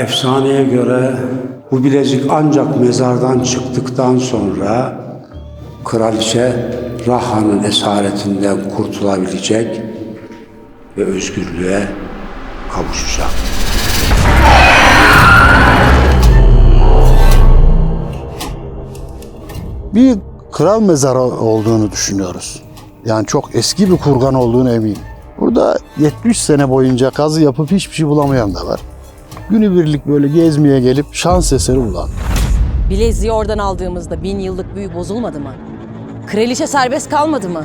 Efsaneye göre bu bilezik ancak mezardan çıktıktan sonra kraliçe Raha'nın esaretinden kurtulabilecek ve özgürlüğe kavuşacak. Bir kral mezarı olduğunu düşünüyoruz. Yani çok eski bir kurgan olduğunu eminim. Burada 70 sene boyunca kazı yapıp hiçbir şey bulamayan da var. Günübirlik böyle gezmeye gelip şans eseri bulan. Bileziği oradan aldığımızda bin yıllık büyü bozulmadı mı? Kraliçe serbest kalmadı mı?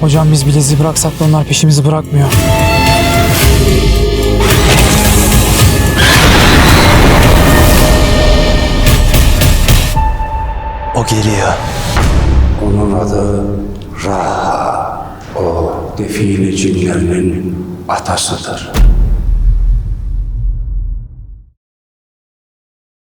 Hocam biz bileziği bıraksak da onlar peşimizi bırakmıyor. O geliyor. onun adı Raha. O define cinlerinin atasıdır.